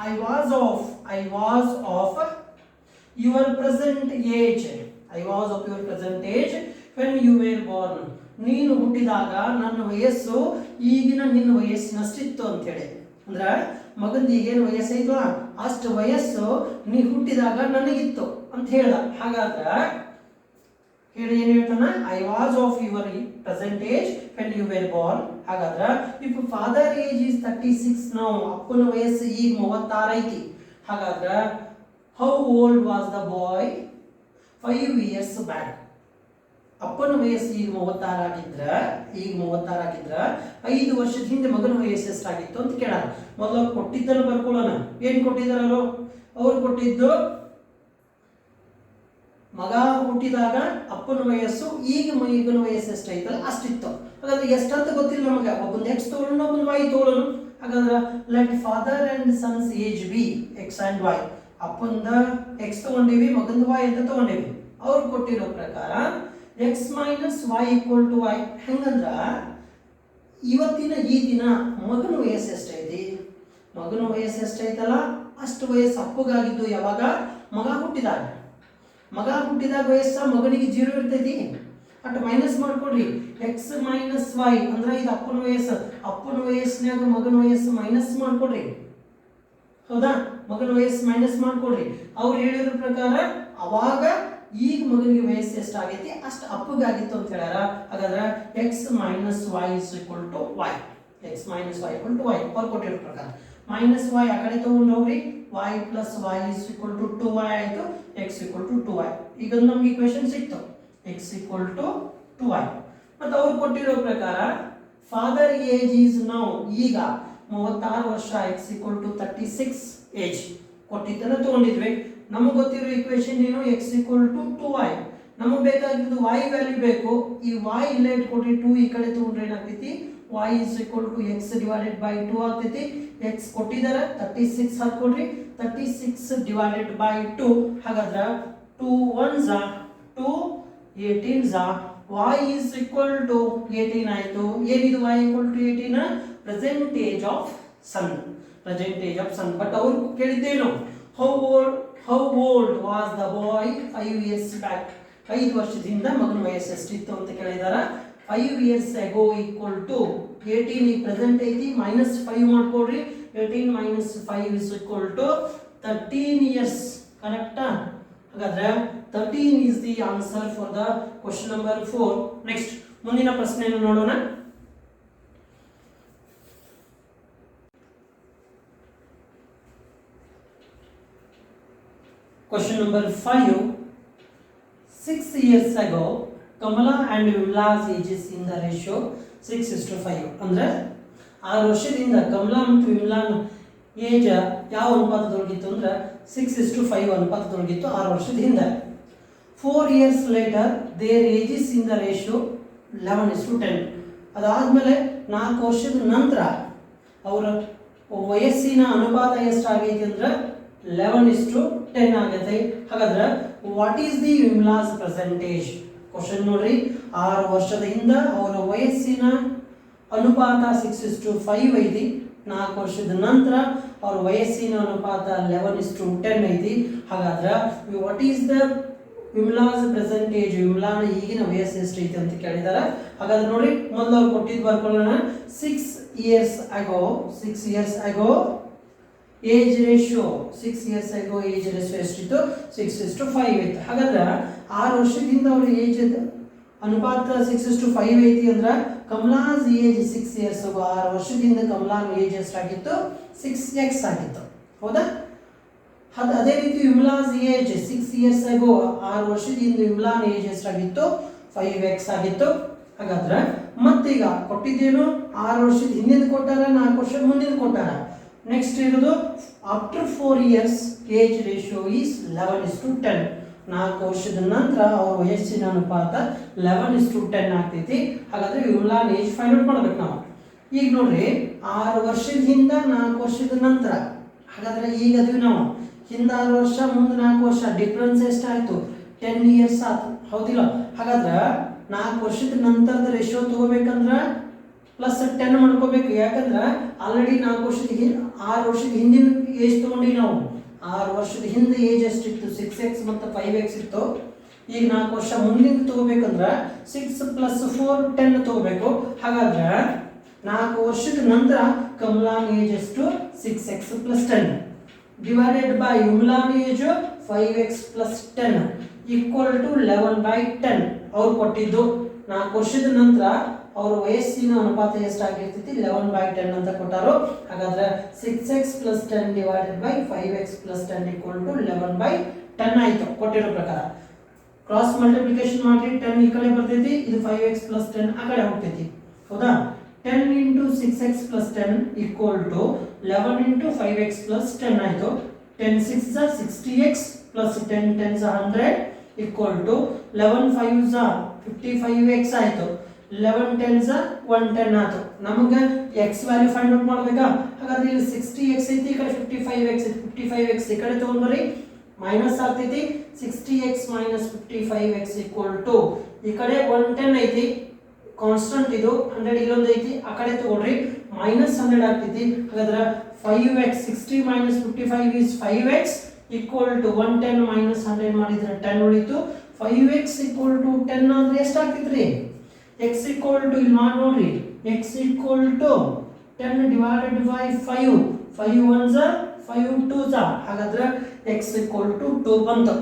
I was of I was of your present age I was of your present age when you were born. ನೀನು ಹುಟ್ಟಿದಾಗ ನನ್ನ ವಯಸ್ಸು ಈಗಿನ ನಿನ್ನ ವಯಸ್ಸಿನಷ್ಟಿತ್ತು ಅಂತೇಳಿ ಅಂದ್ರೆ ಮಗಂದು ಏನು ವಯಸ್ಸೈತೋ ಅಷ್ಟು ವಯಸ್ಸು ನೀ ಹುಟ್ಟಿದಾಗ ನನಗಿತ್ತು ಅಂತ ಹೇಳ. ಹಾಗಾದ್ರ ಹೇಳಿ ಏನ್ ಹೇಳ್ತಾನ? I was of your present age when you were born ಹಾಗಾದ್ರ if father age is thirty six ನಾವು ಅಪ್ಪನ ವಯಸ್ಸು ಈಗ ಮೂವತ್ತಾರು ಐತಿ. ಹಾಗಾದ್ರೆ how old was the boy five years back ಅಪ್ಪನ ವಯಸ್ಸು ಈಗ ಮೂವತ್ತಾರು ಆಗಿದ್ರ, ಈಗ ಮೂವತ್ತಾರು ಆಗಿದ್ರ, ಐದು ವರ್ಷದ ಹಿಂದೆ ಮಗನ ವಯಸ್ಸು ಎಷ್ಟಾಗಿತ್ತು ಅಂತ ಕೇಳೋಣ. ಮೊದಲು ಕೊಟ್ಟಿದ್ದನ್ನು ಬರ್ಕೊಳ್ಳೋಣ. ಏನು ಕೊಟ್ಟಿದ್ದಾರೆ ಅವ್ರು ಕೊಟ್ಟಿದ್ದು ಮಗ ಹುಟ್ಟಿದಾಗ ಅಪ್ಪನ ವಯಸ್ಸು, ಈಗ ಮಗನ ವಯಸ್ಸು ಎಷ್ಟೈತಲ್ಲ ಅಷ್ಟಿತ್ತು. ಹಾಗಾದ್ರೆ ಎಷ್ಟಂತ ಗೊತ್ತಿಲ್ಲ ನಮಗೆ. ಒಬ್ಬನ ಎಕ್ಸ್ ತೋಳನು ಒಬ್ಬನ ವೈ ತೋಳನು ಹಾಗಾದ್ರೆ let father and son's age be x and y ಅಪ್ಪಂದ x ತಗೊಂಡಿವಿ, ಮಗಂದ ವೈ ಅಂತ ತಗೊಂಡಿವಿ. ಅವ್ರು ಕೊಟ್ಟಿರೋ ಪ್ರಕಾರ x minus y equal to y ಹೆಂಗಂದ್ರ ಇವತ್ತಿನ ಈ ದಿನ ಮಗನ ವಯಸ್ಸು ಎಷ್ಟೈತಿ ಮಗನ ವಯಸ್ಸು ಎಷ್ಟೈತಲ್ಲ ಅಷ್ಟು ವಯಸ್ಸು ಅಪ್ಪಗಾಗಿದ್ದು ಯಾವಾಗ? ಮಗ ಹುಟ್ಟಿದಾಗ. ಮಗ ಹುಟ್ಟಿದಾಗ ವಯಸ್ಸ ಮಗನಿಗೆ ಜೀರೋ ಇರ್ತೈತಿ. ಅಟ್ ಮೈನಸ್ ಮಾಡ್ಕೊಡ್ರಿ. ಎಕ್ಸ್ ಮೈನಸ್ ವೈ ಅಂದ್ರೆ ಇದು ಅಪ್ಪನ ವಯಸ್ಸು. ಅಪ್ಪನ ವಯಸ್ಸಿನಾಗ ಮಗನ ವಯಸ್ಸು ಮೈನಸ್ ಮಾಡ್ಕೊಡ್ರಿ. ಹೌದಾ? ಮಗನ ವಯಸ್ಸು ಮೈನಸ್ ಮಾಡ್ಕೊಡ್ರಿ. ಅವ್ರು ಹೇಳಿರೋ ಪ್ರಕಾರ ಅವಾಗ ಈಗ ಮಗನಿಗೆ ವಯಸ್ಸು ಎಷ್ಟಾಗೈತಿ ಅಷ್ಟು ಅಪ್ಪಗಾಗಿತ್ತು ಅಂತ ಹೇಳ್ಯಾರ. ಹಾಗಾದ್ರೆ x minus y is equal to y x minus y equal to y ಅವ್ರು ಕೊಟ್ಟಿರೋ ಪ್ರಕಾರ. ಮೈನಸ್ ವೈ ಆ ಕಡೆ ತಗೊಂಡು ಹೋಗ್ರಿ. Y plus y is equal to two y ಆಯಿತು. X equal to two y ಈಗ ನಮ್ಗೆ ಇಕ್ವೇಶನ್ ಸಿಕ್ತು. X equal to two y ಮತ್ತು ಅವ್ರು ಕೊಟ್ಟಿರೋ ಪ್ರಕಾರ ಫಾದರ್ ಏಜ್ ಈಸ್ ನೌ ಈಗ ಮೂವತ್ತಾರು ವರ್ಷ x equal to thirty six age ಕೊಟ್ಟಿದ್ದನ್ನು ತಗೊಂಡಿದ್ವಿ. ನಮಗೆ ಗೊತ್ತಿರೋ ಇಕ್ವೇಶನ್ ಏನು? X equal to two y ನಮಗೆ ಬೇಕಾಗಿದ್ದು ವೈ ವ್ಯಾಲ್ಯೂ ಬೇಕು. ಈ ವೈ ಇಲ್ಲೇ ಇಟ್ಕೊಟ್ಟು ಟು ಈ ಕಡೆ ತಗೊಂಡ್ರೆ ಏನಾಗ್ತೈತಿ? Y is equal to x divided by two ಆಗ್ತೈತಿ. ಎಕ್ಸ್ ಕೊಟ್ಟಿದ್ದಾರೆ thirty six ಹಾಕೊಡ್ರಿ. Thirty six divided by two ಹಾಗಾದ್ರೆ ಟೂ ಒನ್ ಝಾ two eighteen Jha y is equal to eighteen ಆಯಿತು. ಏನಿದು y equal to eighteen present age of son present age of son but ಅವ್ರು ಕೇಳಿದ್ದೇನು? How old how old was the boy five years back ಐದು ವರ್ಷದಿಂದ ಮಗನ ವಯಸ್ಸು ಎಷ್ಟಿತ್ತು ಅಂತ ಕೇಳಿದಾರ. Five years ago equal to eighteen ಈ ಪ್ರೆಸೆಂಟ್ ಐತಿ minus five ಮಾಡ್ಕೊಡ್ರಿ. Eighteen minus five is equal to thirteen years ಕರೆಕ್ಟಾ ಹಾಗಾದ್ರೆ thirteen is the answer for the question number four next ಮುಂದಿನ ಪ್ರಶ್ನೆಯನ್ನು ನೋಡೋಣ. Question number five. Six years ago, Kamala and Vimla's ages in the ratio six is to five ಅಂದರೆ ಆರು ವರ್ಷದಿಂದ ಕಮಲಾ ಮತ್ತು ವಿಮ್ಲಾನ್ ಏಜ್ ಯಾವ ಅನುಪಾತದೊಳಗಿತ್ತು ಅಂದ್ರೆ ಸಿಕ್ಸ್ ಇಸ್ ಟು ಫೈವ್ ಅನುಪಾತದೊಳಗಿತ್ತು ಆರು ವರ್ಷದ ಹಿಂದೆ. Four years later their ages in the ratio eleven is to ten ಅದಾದಮೇಲೆ ನಾಲ್ಕು ವರ್ಷದ ನಂತರ ಅವರ ವಯಸ್ಸಿನ ಅನುಪಾತ ಎಷ್ಟಾಗೈತಿ ಅಂದ್ರೆ ಲೆವೆನ್ ಇಸ್ ಟು ಟೆನ್ ಆಗೈತೆ. ಹಾಗಾದ್ರೆ what is the Vimla's present age question ನೋಡ್ರಿ. ಆರು ವರ್ಷದ ಹಿಂದೆ ಅವರ ವಯಸ್ಸಿನ ಅನುಪಾತ ಸಿಕ್ಸ್ ಇಸ್ ಟು ಫೈವ್ ಐತಿ. ನಾಲ್ಕು ವರ್ಷದ ನಂತರ ಅವ್ರ ವಯಸ್ಸಿನ ಅನುಪಾತ ಲೆವೆನ್ ಇಸ್ ಟು ಟೆನ್ ಐತಿ. ಹಾಗಾದ್ರೆ what is the Vimla's present age ವಿಮ್ಲಾನ ಈಗಿನ ವಯಸ್ಸು ಎಷ್ಟು ಐತಿ ಅಂತ ಕೇಳಿದ್ದಾರೆ ಹಾಗಾದ್ರೆ ನೋಡಿ ಮೊದಲು ಅವ್ರು ಕೊಟ್ಟಿದ್ದು ಬರ್ಕೊಳ್ಳೋಣ. Six years ago six years ago age ratio six years ago age ratio ಎಷ್ಟಿತ್ತು? ಸಿಕ್ಸ್ ಇಸ್ ಟು ಫೈವ್ ಇತ್ತು ಹಾಗಾದ್ರೆ ಆರು ವರ್ಷದಿಂದ ಅವ್ರ ಏಜ್ ಅನುಪಾತ ಸಿಕ್ಸ್ ಇಸ್ ಟು ಫೈವ್ ಐತಿ ಅಂದ್ರೆ ಕಮಲಾಸ್ ಏಜ್ ಸಿಕ್ಸ್ ಇಯರ್ಸ್ ಆರು ವರ್ಷದಿಂದ ಕಮಲಾನ್ ಏಜ್ ಎಷ್ಟಾಗಿತ್ತು ಸಿಕ್ಸ್ ಎಕ್ಸ್ ಆಗಿತ್ತು. ಹೌದಾ? ಅದು ಅದೇ ರೀತಿ ವಿಮಲಾಸ್ ಏಜ್ ಸಿಕ್ಸ್ ಇಯರ್ಸ್ ಆಗೋ ಆರು ವರ್ಷದಿಂದ ವಿಮಲಾನ್ ಏಜ್ ಎಷ್ಟಾಗಿತ್ತು ಫೈವ್ ಎಕ್ಸ್ ಆಗಿತ್ತು. ಹಾಗಾದ್ರೆ ಮತ್ತೀಗ ಕೊಟ್ಟಿದ್ದೇನು? ಆರು ವರ್ಷದ ಹಿಂದಿನ ಕೊಟ್ಟಾರ? ನಾಲ್ಕು ವರ್ಷದ ಮುಂದಿನ ಕೊಟ್ಟಾರ? ನೆಕ್ಸ್ಟ್ ಇರೋದು after four years age ratio is eleven is to ten ನಾಲ್ಕು ವರ್ಷದ ನಂತರ ಅವ್ರ ವಯಸ್ಸಿನ ಅನುಪಾತ ಲೆವೆನ್ ಇಸ್ ಟು ಟೆನ್ ಆಗ್ತೈತಿ. ಹಾಗಾದ್ರೆ ವಿಮಲಾನ್ ಏಜ್ ಫೈಂಡ್ ಔಟ್ ಮಾಡ್ಬೇಕು ನಾವು. ಈಗ ನೋಡ್ರಿ, ಆರು ವರ್ಷದ ಹಿಂದ ನಾಲ್ಕು ವರ್ಷದ ನಂತರ. ಹಾಗಾದ್ರೆ ಈಗ ಅದೀವಿ ನಾವು. ಹಿಂದ ಆರು ವರ್ಷ, ಮುಂದೆ ನಾಲ್ಕು ವರ್ಷ ಡಿಫ್ರೆನ್ಸ್ ಎಷ್ಟಾಯ್ತು ಟೆನ್ ಇಯರ್ಸ್ ಆಯ್ತು ಹೌದಿಲ್ಲ? ಹಾಗಾದ್ರೆ ನಾಲ್ಕು ವರ್ಷದ ನಂತರದ ರೇಷಿಯೋ ತಗೋಬೇಕಂದ್ರ ಪ್ಲಸ್ ಟೆನ್ ಮಾಡ್ಕೋಬೇಕು. ಯಾಕಂದ್ರೆ ಆಲ್ರೆಡಿ ನಾಲ್ಕು ವರ್ಷದ ಹಿಂದೆ ಆರು ವರ್ಷದ ಹಿಂದಿನ ಏಜ್ ತೊಗೊಂಡಿವಿ ನಾವು. ಆರು ವರ್ಷದ ಹಿಂದೆ ಏಜ್ ಎಷ್ಟಿತ್ತು? ಸಿಕ್ಸ್ ಎಕ್ಸ್ ಮತ್ತು ಫೈವ್ ಎಕ್ಸ್ ಇತ್ತು. ಈಗ ನಾಲ್ಕು ವರ್ಷ ಮುಂದಿನ ತೊಗೋಬೇಕಂದ್ರೆ ಸಿಕ್ಸ್ ಪ್ಲಸ್ ಫೋರ್ ಟೆನ್ ತಗೋಬೇಕು. ಹಾಗಾದ್ರೆ ನಾಲ್ಕು ವರ್ಷದ ನಂತರ ಕಮಲಾನ್ ಏಜ್ ಎಷ್ಟು? Six x plus ten divided by ಯುಮ್ಲಾನ್ age five x plus ten equal to eleven by ten ಅವ್ರು ಕೊಟ್ಟಿದ್ದು. ನಾಲ್ಕು ವರ್ಷದ ನಂತರ ಅವ್ರ ವಯಸ್ಸಿನ ಅನುಪಾತ ಎಷ್ಟಾಗಿರ್ತೈತಿ ಲೆವೆನ್ ಬೈ ಟೆನ್ ಅಂತ ಕೊಟ್ಟಾರು. ಹಾಗಾದ್ರೆ six x plus ten divided by five x plus ten equal to eleven by ten ಆಯಿತು ಕೊಟ್ಟಿರೋ ಪ್ರಕಾರ. ಕ್ರಾಸ್ ಮಲ್ಟಿಪ್ಲಿಕೇಶನ್ ಮಾಡಿ ಟೆನ್ ಈ ಕಡೆ ಬರ್ತೈತಿ, ಇದು ಫೈವ್ ಎಕ್ಸ್ ಪ್ಲಸ್ ಟೆನ್ ಆ ಕಡೆ ಹೋಗ್ತೈತಿ. ಹೌದಾ? Ten into six x plus ten equal to eleven into five x plus ten ಆಯಿತು. Ten six sixty x plus ten ten hundred equal to eleven five fifty five x ಆಯಿತು. ಲೆವೆನ್ ಟೆನ್ಸ್ ಒನ್ ಟೆನ್ ಆಯ್ತು ನಮಗೆ ಎಕ್ಸ್ ವ್ಯಾಲ್ಯೂ ಫೈಂಡ್ ಔಟ್ ಮಾಡ್ಬೇಕಾ ಹಾಗಾದ್ರೆ ಇಲ್ಲಿ ಸಿಕ್ಸ್ಟಿ ಎಕ್ಸ್ ಐತಿ, ಈ ಕಡೆ ಫಿಫ್ಟಿ ಫೈವ್ ಎಕ್ಸ್ ಐತಿ ಫಿಫ್ಟಿ ಫೈವ್ ಎಕ್ಸ್ ಈ ಕಡೆ ತೊಗೊಂಡ್ಬರಿ ಮೈನಸ್ ಆಗ್ತೈತಿ sixty x minus fifty five x equal to ಈ ಕಡೆ ಒನ್ ಟೆನ್ ಐತಿ ಕಾನ್ಸ್ಟಂಟ್ ಇದು ಹಂಡ್ರೆಡ್ ಇಲ್ಲೊಂದು ಐತಿ, ಆ ಕಡೆ ತೊಗೊಳ್ರಿ ಮೈನಸ್ ಹಂಡ್ರೆಡ್ ಆಗ್ತೈತಿ. ಹಾಗಾದ್ರೆ five x sixty minus fifty five is five x equal to one ten minus hundred ಮಾಡಿದ್ರೆ ಟೆನ್ ಉಳಿತು. Five x equal to ten ಅಂದ್ರೆ ಎಷ್ಟಾಗ್ತೈತ್ರಿ ಎಕ್ಸ್ ಈಕ್ವಲ್ ಟು ಇಲ್ಲಿ ಮಾಡಿ ನೋಡ್ರಿ. X equal to ten divided by five five one ಝ five two ಝ ಹಾಗಾದ್ರೆ ಎಕ್ಸ್ ಈಕ್ವಲ್ ಟು ಟೂ ಬಂತು.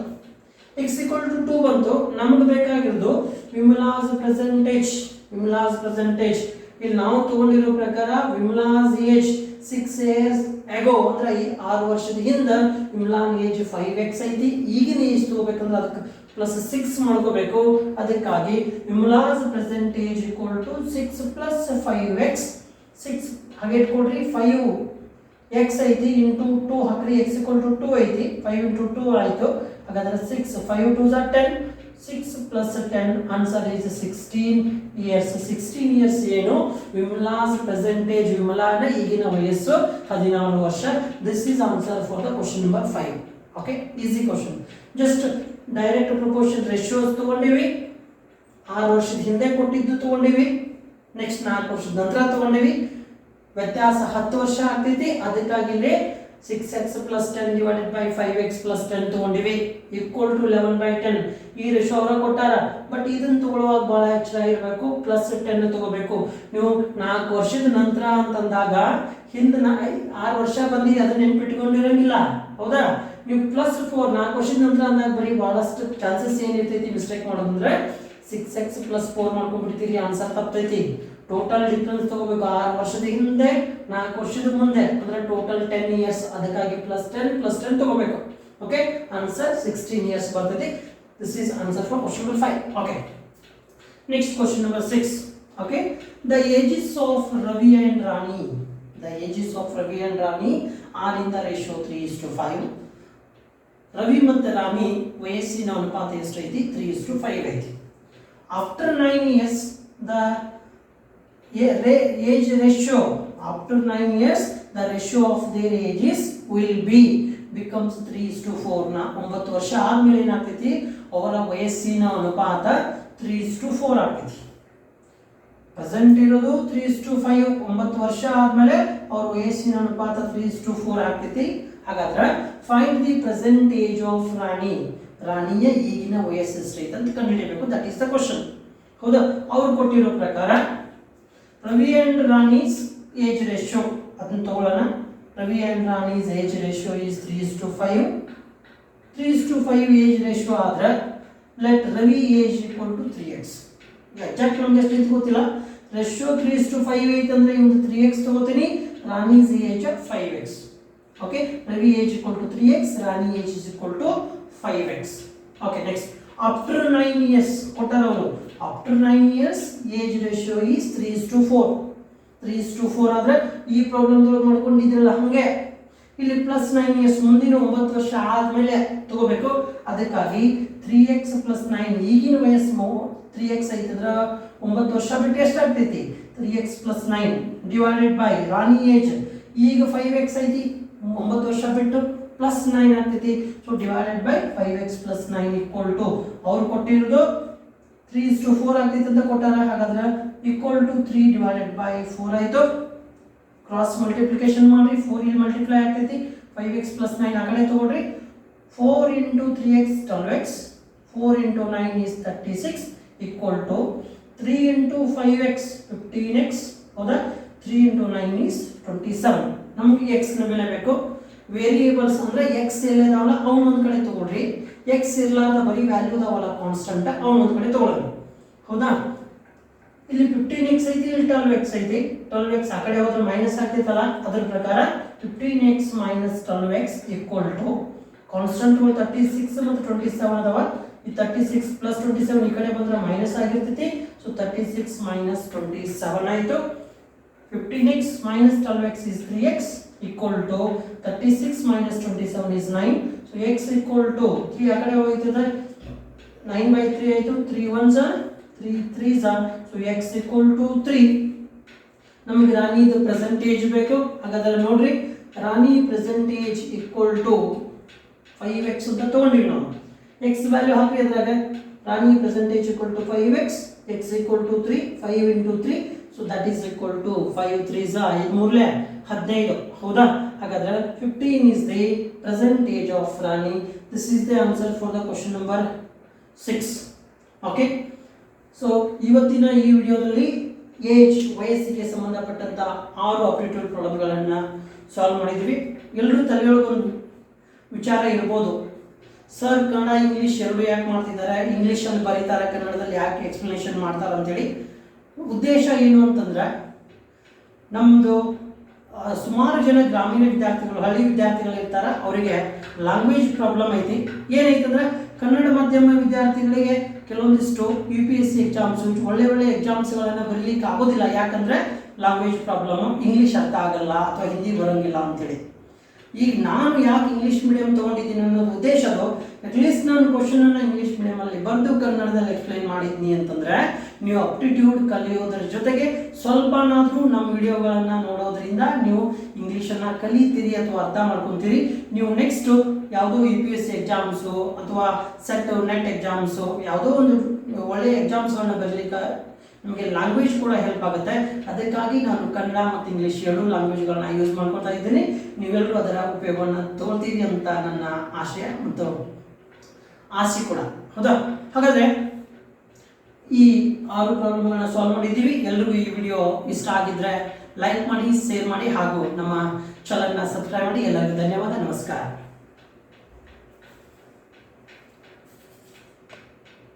ಎಕ್ಸ್ ಈಕ್ವಲ್ ಟೂ ಬಂತು. ನಮ್ಗೆ ಬೇಕಾಗಿರೋದು ವಿಮಲಾಸ್ ಪ್ರೆಸೆಂಟೇಜ್ ವಿಮಲಾಸ್ ಪ್ರೆಸೆಂಟೇಜ್ ಇಲ್ಲಿ ನಾವು ತಗೊಂಡಿರೋ ಪ್ರಕಾರ Vimla's age six years ago ಅಂದ್ರೆ ಈ ಆರು ವರ್ಷದ ಹಿಂದೆ, ವಿಮಲಾನ್ ಏಜ್ ಫೈವ್ ಎಕ್ಸ್ ಐತಿ. ಈಗಿನ ಏಜ್ ತಗೋಬೇಕಂದ್ರೆ ಅದಕ್ಕೆ ಪ್ಲಸ್ ಸಿಕ್ಸ್ ಮಾಡ್ಕೋಬೇಕು. ಅದಕ್ಕಾಗಿ Vimla's present age equal to six plus five x six ಹಾಗೆ ಇಟ್ಕೊಡ್ರಿ ಫೈವ್ ಎಕ್ಸ್ ಐತಿ ಇಂಟು ಟೂ ಹಾಕ್ರಿ ಎಕ್ಸ್ ಇಕ್ವಲ್ ಟು ಟೂ ಐತಿ ಫೈವ್ ಇಂಟು ಟೂ ಆಯಿತು. ಹಾಗಾದ್ರೆ six five two ಝ ten six plus ten answer is sixteen years sixteen years ಏನು? ವಿಮಲಾಸ್ ಪ್ರೆಸೆಂಟೇಜ್ ವಿಮಲಾನ ಈಗಿನ ವಯಸ್ಸು ಹದಿನಾರು ವರ್ಷ. This is answer for the question number five okay easy question just direct proportion ratios ತಗೊಂಡಿವಿ. ಆರು ವರ್ಷದ ಹಿಂದೆ ಕೊಟ್ಟಿದ್ದು ತಗೊಂಡಿವಿ. ನೆಕ್ಸ್ಟ್ ನಾಲ್ಕು ವರ್ಷದ ನಂತರ ತಗೊಂಡಿವಿ. ವ್ಯತ್ಯಾಸ ಹತ್ತು ವರ್ಷ ಆಗ್ತೈತಿ. ಅದಕ್ಕಾಗಿ six x plus ten divided by five x plus ten ತೊಗೊಂಡಿವಿ. Equal to eleven by ten ಈ ರೇಷೋ ಅವರ ಕೊಟ್ಟಾರ. ಬಟ್ ಇದನ್ನ ತಗೊಳ್ಳುವಾಗ ಭಾಳ ಹೆಚ್ಚಾಗಿರಬೇಕು ಪ್ಲಸ್ ಟೆನ್ ತಗೋಬೇಕು. ನೀವು ನಾಲ್ಕು ವರ್ಷದ ನಂತರ ಅಂತಂದಾಗ ಹಿಂದೆ ಆರು ವರ್ಷ ಬಂದಿದೆ. ಅದನ್ನ ನೆನ್ಪಿಟ್ಕೊಂಡಿರಂಗಿಲ್ಲ. ಹೌದಾ? ನೀವು ಪ್ಲಸ್ ಫೋರ್ ನಾಲ್ಕು ವರ್ಷದ ನಂತರ ಅಂದಾಗ ಬರೀ ಭಾಳಷ್ಟು ಚಾನ್ಸಸ್ ಏನಿರ್ತೈತಿ ಮಿಸ್ಟೇಕ್ ಮಾಡೋದಂದ್ರೆ ಸಿಕ್ಸ್ ಎಕ್ಸ್ ಪ್ಲಸ್ ಫೋರ್ ಮಾಡ್ಕೊಂಡ್ಬಿಡ್ತೀರಿ ಆನ್ಸರ್ ತಪ್ಪೈತಿ ಟೋಟಲ್ ಡಿಫ್ರೆನ್ಸ್ ತಗೋಬೇಕು. ಆರು ವರ್ಷದ ಹಿಂದೆ, ನಾಲ್ಕು ವರ್ಷದ ಮುಂದೆ, ಅಂದ್ರೆ ಟೋಟಲ್ ಟೆನ್ ಇಯರ್ಸ್ ಅದಕ್ಕಾಗಿ ಪ್ಲಸ್ ಟೆನ್ ಪ್ಲಸ್ ಟೆನ್ ತಗೋಬೇಕು. ಓಕೆ ಆನ್ಸರ್ ಸಿಕ್ಸ್ಟೀನ್ ಇಯರ್ಸ್ ಬರ್ತೈತಿ. This is answer for question number five okay next question number six okay the ages of Ravi and Rani the ages of Ravi and Rani are in the ratio three is two five Ravi ಮತ್ತು ರಾಮಿ ವಯಸ್ಸಿನ ಅನುಪಾತ ಎಷ್ಟೈತಿ? ತ್ರೀ ಇಸ್ ಟು ಫೈವ್ ಐತಿ. After nine years the age ratio, after 9 years, the ratio of their ages will be, becomes 3 is to 4 ನ ಒಂಬತ್ತು ವರ್ಷ ಆದಮೇಲೆ ಏನಾಗ್ತೈತಿ? ಅವರ ವಯಸ್ಸಿನ ಅನುಪಾತ 3 is to 4 ಆಗ್ತೈತಿ. ಪ್ರೆಸೆಂಟ್ ಇರೋದು ತ್ರೀ ಇಸ್ ಟು ಫೈವ್ ಒಂಬತ್ತು ವರ್ಷ ಆದಮೇಲೆ ಅವ್ರ ವಯಸ್ಸಿನ ಅನುಪಾತ ತ್ರೀ ಇಸ್ ಟು ಫೋರ್ ಆಗ್ತೈತಿ. ಹಾಗಾದ್ರೆ find the present age of Rani. ರಾಣಿಯ ಈಗಿನ ವಯಸ್ಸು ಅಂತ ಕಂಡುಹಿಡಿಯಬೇಕು. ದಟ್ ಈಸ್ ದ ಕ್ವಶನ್ ಹೌದಾ, ಅವ್ರು ಕೊಟ್ಟಿರೋ ಪ್ರಕಾರ Ravi and Rani's age ratio ಅದನ್ನ ತಗೊಳ್ಳೋಣ. Ravi and Rani's age ratio is three is to five three is to five age ratio ಆದ್ರೆ let Ravi age equal to three x exact ನಮ್ಗೆ ಎಷ್ಟು ಐತೆ ಗೊತ್ತಿಲ್ಲ? Ratio three is to five ಐತೆ ಅಂದ್ರೆ ತ್ರೀ ಎಕ್ಸ್ ತಗೋತೀನಿ. Rani's age five x okay Ravi age equal to three x Rani age is equal to five x okay next after nine years ಕೊಟ್ಟಾರ ಅವರು after nine years age ratio is three is to four three is to four ಆದ್ರೆ ಈ ಪ್ರಾಬ್ಲಮ್ ಮಾಡ್ಕೊಂಡಿದ್ರಲ್ಲ ಹಾಗೆ. ಇಲ್ಲಿ ಪ್ಲಸ್ ನೈನ್ ಇಯರ್ಸ್ ಮುಂದಿನ ಒಂಬತ್ತು ವರ್ಷ ಆದಮೇಲೆ ತಗೋಬೇಕು. ಅದಕ್ಕಾಗಿ ತ್ರೀ ಎಕ್ಸ್ ಪ್ಲಸ್ ನೈನ್ ಈಗಿನ ವಯಸ್ಸು ತ್ರೀ ಎಕ್ಸ್ ಐತಂದ್ರೆ ಒಂಬತ್ತು ವರ್ಷ ಬಿಟ್ಟು ಎಷ್ಟಾಗ್ತೈತಿ three x plus nine divided by Rani age ಈಗ ಫೈವ್ ಎಕ್ಸ್ ಐತಿ. ಒಂಬತ್ತು ವರ್ಷ ಬಿಟ್ಟು ಪ್ಲಸ್ ನೈನ್ ಆಗ್ತೈತಿ. So divided by five x plus nine equal to ಅವ್ರು ಕೊಟ್ಟಿರೋದು ತ್ರೀ ಇಸ್ ಟು ಫೋರ್ ಆಗ್ತೈತೆ ಅಂತ ಕೊಟ್ಟಾರ. ಹಾಗಾದ್ರೆ equal to three divided by four ಆಯಿತು. ಕ್ರಾಸ್ ಮಲ್ಟಿಪ್ಲಿಕೇಶನ್ ಮಾಡಿರಿ ಫೋರ್ ಇಲ್ಲಿ ಮಲ್ಟಿಪ್ಲೈ ಆಗ್ತೈತಿ. ಫೈವ್ ಎಕ್ಸ್ ಪ್ಲಸ್ ನೈನ್ ಆ ಕಡೆ ತಗೊಳ್ರಿ. Four into three x twelve x four into nine is thirty six equal to three into five x fifteen x ಹೌದಾ? Three into nine is twenty seven ನಮಗೆ ಎಕ್ಸ್ನ ಬೆಲೆ ಬೇಕು. ವೇರಿಯೇಬಲ್ಸ್ ಅಂದ್ರೆ ಎಕ್ಸ್ ಎಲ್ಲಿದಾವಲ್ಲ ಅವ್ನ ಒಂದು ಕಡೆ ತಗೊಳ್ರಿ. ಎಕ್ಸ್ ಇರ್ಲಾರ್ದ ಬರೀ ವ್ಯಾಲ್ಯೂ ಅದಾವಲ್ಲ ಕಾನ್ಸ್ಟಂಟ್ ಅವ್ನ ಒಂದು ಕಡೆ ತಗೊಳ್ರಿ. ಹೌದಾ? ಇಲ್ಲಿ ಫಿಫ್ಟೀನ್ ಎಕ್ಸ್ ಐತಿ, ಇಲ್ಲಿ ಟ್ವೆಲ್ವ್ ಎಕ್ಸ್ ಐತಿ. ಟ್ವೆಲ್ವ್ ಎಕ್ಸ್ ಆ ಕಡೆ ಹೋದ್ರೆ ಮೈನಸ್ ಆಗ್ತೈತಲ್ಲ, ಅದ್ರ ಪ್ರಕಾರ fifteen x minus twelve x equal to constant thirty six ಮತ್ತು ಟ್ವೆಂಟಿ ಸೆವೆನ್ ಅದಾವ. ಈ thirty six plus twenty seven ಈ ಕಡೆ ಬಂದ್ರೆ ಮೈನಸ್ ಆಗಿರ್ತೈತಿ. So thirty six minus twenty seven ಆಯಿತು. Fifteen x minus is x is three x minus to thirty six minus twenty equal is nine akade ಹೋಗ್ತದೆ. ನೈನ್ ಬೈ ತ್ರೀ ಆಯಿತು. ತ್ರೀ ಒನ್ ಝಾ three three Jha so x equal to three ನಮಗೆ ರಾಣಿದು ಪ್ರೆಸೆಂಟೇಜ್ ಬೇಕು. ಹಾಗಾದ್ರೆ ನೋಡ್ರಿ. Rani present age equal to five x ಅಂತ ತೊಗೊಂಡಿವಿ ನಾವು. ಎಕ್ಸ್ ವ್ಯಾಲ್ಯೂ ಹಾಕಿ ಅದ್ರಾಗ. Rani present age equal to five x x equal to three five into three so that is equal to five three ಐದು ಮೂರಲೇ ಹದಿನೈದು. ಹೌದಾ? ಹಾಗಾದ್ರೆ fifteen is the present age of Rani this is the answer for the question number six okay so ಇವತ್ತಿನ ಈ ವಿಡಿಯೋದಲ್ಲಿ ಏಜ್ ವಯಸ್ಸಿಗೆ ಸಂಬಂಧಪಟ್ಟಂಥ ಆರು ಆಪ್ಟಿಟ್ಯೂಡ್ ಪ್ರಾಬ್ಲಮ್ಗಳನ್ನು ಸಾಲ್ವ್ ಮಾಡಿದ್ವಿ. ಎಲ್ಲರೂ ತಲೆಯೊಳಗೊಂದು ವಿಚಾರ ಇರ್ಬೋದು. ಸರ್ ಕನ್ನಡ ಇಂಗ್ಲೀಷ್ ಎರಡು ಯಾಕೆ ಮಾಡ್ತಿದ್ದಾರೆ? ಇಂಗ್ಲೀಷಲ್ಲಿ ಬರೀತಾರೆ, ಕನ್ನಡದಲ್ಲಿ ಯಾಕೆ ಎಕ್ಸ್ಪ್ಲನೇಷನ್ ಮಾಡ್ತಾರೆ ಅಂತೇಳಿ. ಉದ್ದೇಶ ಏನು ಅಂತಂದ್ರೆ ನಮ್ಮದು ಸುಮಾರು ಜನ ಗ್ರಾಮೀಣ ವಿದ್ಯಾರ್ಥಿಗಳು, ಹಳ್ಳಿ ವಿದ್ಯಾರ್ಥಿಗಳು ಇರ್ತಾರೆ, ಅವರಿಗೆ ಲ್ಯಾಂಗ್ವೇಜ್ ಪ್ರಾಬ್ಲಮ್ ಐತಿ. ಏನೈತಂದ್ರೆ ಕನ್ನಡ ಮಾಧ್ಯಮ ವಿದ್ಯಾರ್ಥಿಗಳಿಗೆ ಕೆಲವೊಂದಿಷ್ಟು U P S C exams ಒಳ್ಳೆ ಒಳ್ಳೆ ಎಕ್ಸಾಮ್ಸ್ಗಳನ್ನು ಬರೀಲಿಕ್ಕೆ ಆಗೋದಿಲ್ಲ. ಯಾಕಂದ್ರೆ ಲ್ಯಾಂಗ್ವೇಜ್ ಪ್ರಾಬ್ಲಮ್ ಇಂಗ್ಲೀಷ್ ಅರ್ಥ ಆಗಲ್ಲ ಅಥವಾ ಹಿಂದಿ ಬರೋಂಗಿಲ್ಲ ಅಂತೇಳಿ. ಈಗ ನಾನು ಯಾಕೆ ಇಂಗ್ಲೀಷ್ ಮೀಡಿಯಂ ತೊಗೊಂಡಿದ್ದೀನಿ ಅನ್ನೋದು ಉದ್ದೇಶ ಅದು ಅಟ್ಲೀಸ್ಟ್ ನಾನು ಕ್ವಶನ್ ಅನ್ನ ಇಂಗ್ಲೀಷ್ ಮೀಡಿಯಮಲ್ಲಿ ಬಂದು ಕನ್ನಡದಲ್ಲಿ ಎಕ್ಸ್ಪ್ಲೈನ್ ಮಾಡಿದ್ನಿ ಅಂತಂದ್ರೆ, ನೀವು ಅಪ್ಟಿಟ್ಯೂಡ್ ಕಲಿಯೋದ್ರ ಜೊತೆಗೆ ಸ್ವಲ್ಪನಾದರೂ ನಮ್ಮ ವಿಡಿಯೋಗಳನ್ನು ನೋಡೋದ್ರಿಂದ ನೀವು ಇಂಗ್ಲೀಷನ್ನು ಕಲಿತೀರಿ ಅಥವಾ ಅರ್ಥ ಮಾಡ್ಕೊಂತೀರಿ. ನೀವು ನೆಕ್ಸ್ಟ್ ಯಾವುದೋ U P S C exams ಅಥವಾ ಸೆಟ್ ನೆಟ್ ಎಕ್ಸಾಮ್ಸು ಯಾವುದೋ ಒಂದು ಒಳ್ಳೆಯ ಎಕ್ಸಾಮ್ಸ್ಗಳನ್ನ ಬರಲಿಕ್ಕೆ ನಿಮಗೆ ಲ್ಯಾಂಗ್ವೇಜ್ ಕೂಡ ಹೆಲ್ಪ್ ಆಗುತ್ತೆ. ಅದಕ್ಕಾಗಿ ನಾನು ಕನ್ನಡ ಮತ್ತು ಇಂಗ್ಲೀಷ್ ಎರಡೂ ಲ್ಯಾಂಗ್ವೇಜ್ಗಳನ್ನ ಯೂಸ್ ಮಾಡ್ಕೊತಾ ಇದ್ದೀನಿ. ನೀವೆಲ್ಲರೂ ಅದರ ಉಪಯೋಗವನ್ನು ತೋರ್ತೀರಿ ಅಂತ ನನ್ನ ಆಶಯ ಮತ್ತು ಆಸೆ ಕೂಡ. ಹೌದಾ? ಹಾಗಾದರೆ ಈ ಆರು ಪ್ರಾಬ್ಲಮ್ಗಳನ್ನ ಸಾಲ್ವ್ ಮಾಡಿದ್ದೀವಿ. ಎಲ್ರಿಗೂ ಈ ವಿಡಿಯೋ ಇಷ್ಟ ಆಗಿದ್ರೆ ಲೈಕ್ ಮಾಡಿ ಶೇರ್ ಮಾಡಿ ಹಾಗೂ ನಮ್ಮ ಚಾನಲ್ನ ಸಬ್ಸ್ಕ್ರೈಬ್ ಮಾಡಿ. ಎಲ್ಲರಿಗೂ ಧನ್ಯವಾದ. ನಮಸ್ಕಾರ.